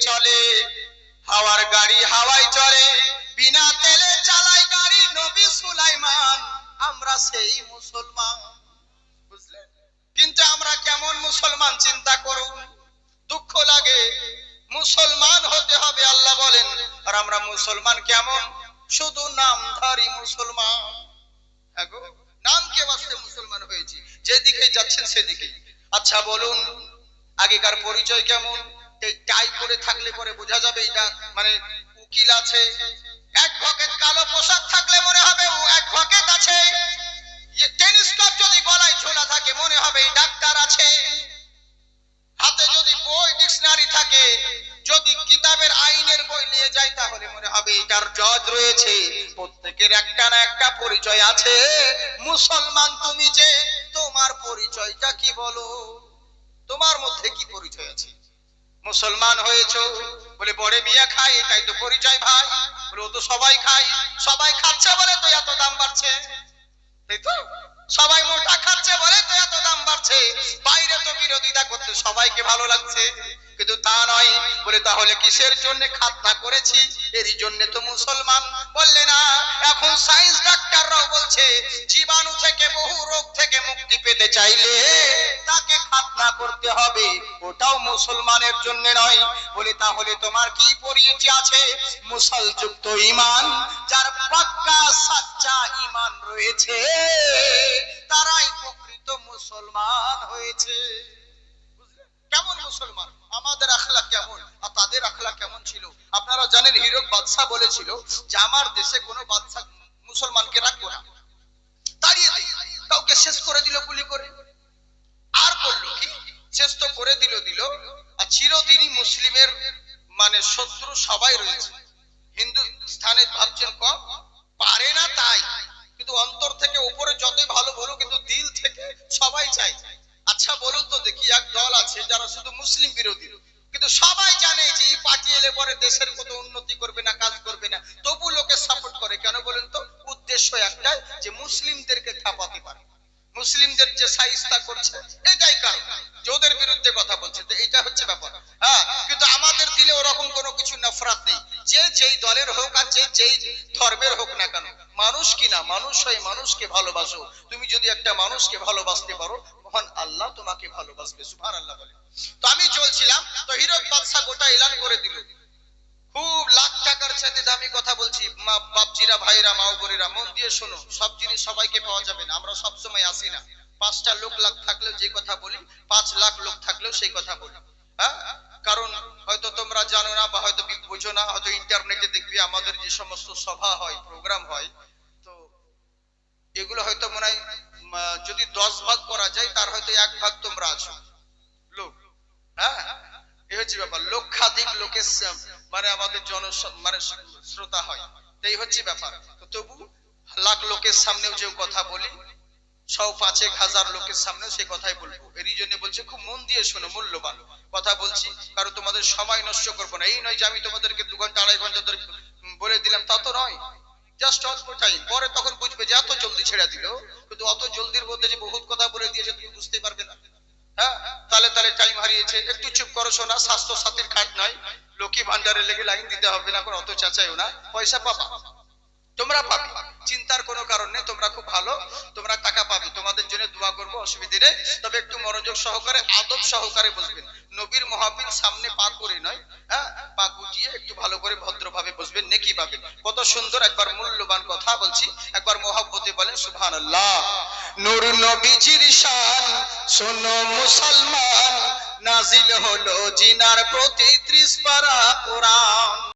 চলে। হাওয়ার গাড়ি হাওয়ায় চলে বিনা তেলে চালায় গাড়ি নবী সুলাইমান। আমরা সেই মুসলমান। কিন্তু আমরা কেমন মুসলমান চিন্তা করুন। দুঃখ লাগে। মুসলমান হতে হবে আল্লাহ বলেন। আর আমরা মুসলমান কেমন? শুধু নামধারী মুসলমান। হ্যাঁ গো, নামকে বাঁচতে মুসলমান হয়েছি। যেদিকে যাচ্ছেন সেদিকে আচ্ছা বলুন আগেকার পরিচয় কেমন? এই টাই পরে থাকলে পরে বোঝা যাবে এটা মানে উকিল আছে। এক ভকেট কালো পোশাক থাকলে মনে হবে ও এক ভকেট আছে। টেলিস্কোপ যদি গলায় ঝোলা থাকে, মনে হবে ডাক্তার আছে। হাতে যদি বই, ডিকশনারি থাকে, যদি কিতাবের আইনের বই নিয়ে যাই তাহলে মনে হবে এটার জজ রয়েছে। প্রত্যেকের একটা না একটা পরিচয় আছে। মুসলমান তুমি যে, তোমার পরিচয়টা কি বলো? তোমার মধ্যে কি পরিচয় আছে? মুসলমান হয়েছো? বলে, বড়ে মিয়া খাই, এটাই তো পরিচয় ভাই। বলে, ও তো সবাই খাই সবাই খাচ্ছে বলে তো এত দাম বাড়ছে। তাই তো? সবাই মোটা খাচ্ছে বলে তো এত দাম বাড়ছে। বাইরে তো বিরোধিতা করতে সবাইকে ভালো লাগছে। কিন্তু তা নয়। বলে, তাহলে কিসের জন্য খাতনা করেছি? এরই জন্য তো মুসলমান। বললে, না, এখন সায়েন্স ডাক্তাররাও বলছে, জীবাণু থেকে বহু রোগ থেকে মুক্তি পেতে চাইলে তাকে খাতনা করতে হবে। ওটাও মুসলমানের জন্য নয়। বলে, তাহলে তোমার কি পরিচয় আছে? মুসলযুক্ত ইমান, যার পাক্কা সাচ্চা ইমান রয়েছে, তারাই প্রকৃত মুসলমান হয়েছে। কেমন মুসলমান? আমাদের আখলা কেমন? আর তাদের আখলা কেমন ছিল? আপনারা জানেন, হিরক বাদশাহ বলেছিল যে, আমার দেশে কোনো বাদশাহ মুসলমানকে রাখব না। তাড়িয়ে দিই কাউকে শেষ করে দিল গুলি করে। শেষ তো করে দিল দিল। আর চিরদিনই মুসলিমের মানে শত্রু সবাই রয়েছে। হিন্দুস্থানে ভাবছেন, কম পারে না তাই। কিন্তু অন্তর থেকে উপরে যতই ভালো বলো কিন্তু দিল থেকে সবাই চাই আচ্ছা বলুন তো দেখি, এক দল আছে যারা শুধু মুসলিম বিরোধী। কিন্তু সবাই জানে যে এই পার্টি এলে পরে দেশের কত উন্নতি করবে না, কাজ করবে না। তবু লোকে সাপোর্ট করে। কেন বলেন তো? উদ্দেশ্য একটাই যে মুসলিমদেরকে থাপাতে পারে। মুসলিমদের যে সাইস্তা করছে, এটাই কারণ। যে ওদের বিরুদ্ধে কথা বলছে, তো এটা হচ্ছে ব্যাপার। হ্যাঁ কিন্তু আমাদের দিলে ওরকম কোনো কিছু নফরাত নেই। যে যেই দলের হোক আর যে যেই ধর্মের হোক না কেন, মানুষ কি না, মানুষ হয়ে মানুষকে ভালোবাসো। তুমি যদি একটা মানুষকে ভালোবাসতে পারো, মহান আল্লাহ তোমাকে ভালোবাসবে সুভান আল্লাহ বলে। তো আমি চলছিলাম, তো হিরক বাদশাহ গোটা এলান করে দিল। খুব লাখ টাকার সাথে দামি কথা বলছি। মা, বাপজিরা ভাইরা মা বোনেরা, মন দিয়ে শোনো, সব জিনিস সবাইকে পাওয়া যাবে না। আমরা সব সময় আসি না। পাঁচটা লোক লাখ থাকলেও যে কথা বলি, পাঁচ লাখ লোক থাকলেও সেই কথা বলি। হ্যাঁ? কারণ হয়তো তোমরা জানো না বা হয়তো বুঝো না, হয়তো ইন্টারনেটে দেখবি আমাদের যে সমস্ত সভা হয়, প্রোগ্রাম হয়, তো এগুলো হয়তো মনে হয় যদি দশ ভাগ করা যায়, তার হয়তো এক ভাগ তোমরা আছো। লোক। হ্যাঁ? এই হচ্ছে ব্যাপার। লক্ষাধিক লোকের মানে আমাদের জন মানে শ্রোতা হয়। এই হচ্ছে ব্যাপার। তবু লাখ লোকের সামনেও যে কথা বলি সব পাঁচেক হাজার লোকের কথাই বলব। এরই জন্য বলছে, খুব মন দিয়ে শোনো, মূল্যবান কথা বলছি। কারণ তোমাদের সময় নষ্ট করব না। এই নয় যে আমি তোমাদেরকে দু ঘণ্টা, আড়াই ঘণ্টা ধরে বলে দিলাম, তা তো নয়। জাস্ট অল্প টাইম পরে তখন বুঝবে যে এত জলদি ছেড়ে দিল। কিন্তু অত জলদির মধ্যে যে বহুত কথা বলে দিয়েছে, তুমি বুঝতে পারবে না। হ্যাঁ? তাহলে তাহলে টাইম হারিয়েছে। একটু চুপ করো, শোনা। স্বাস্থ্য সাথীর কার্ড নয়। লক্ষ্মী ভান্ডারে লেগে লাইন দিতে হবে না কোনো, অত চাচাইও না। পয়সা পাবা। তোমরা পাবে। চিন্তার কোনো কারণ নেই, তোমরা খুব ভালো, তোমরা টাকা পাবে। তোমাদের জন্য দোয়া করব অসুবিধে নেই। তবে একটু মনোযোগ সহকারে, আদব সহকারে বসবেন। নবীর মহাবীর সামনে পা করে নয় হ্যাঁ? পা গুটিয়ে একটু ভালো করে ভদ্রভাবে বসবেন, নেকি পাবেন কত সুন্দর একবার মূল্যবান কথা বলছি। একবার মহাব্বতে বলেন সুবহান আল্লাহ নূর নবীজির শান, শোনো মুসলমান নাজিল হলো জিনার প্রতি ত্রিশ পারা কোরআন।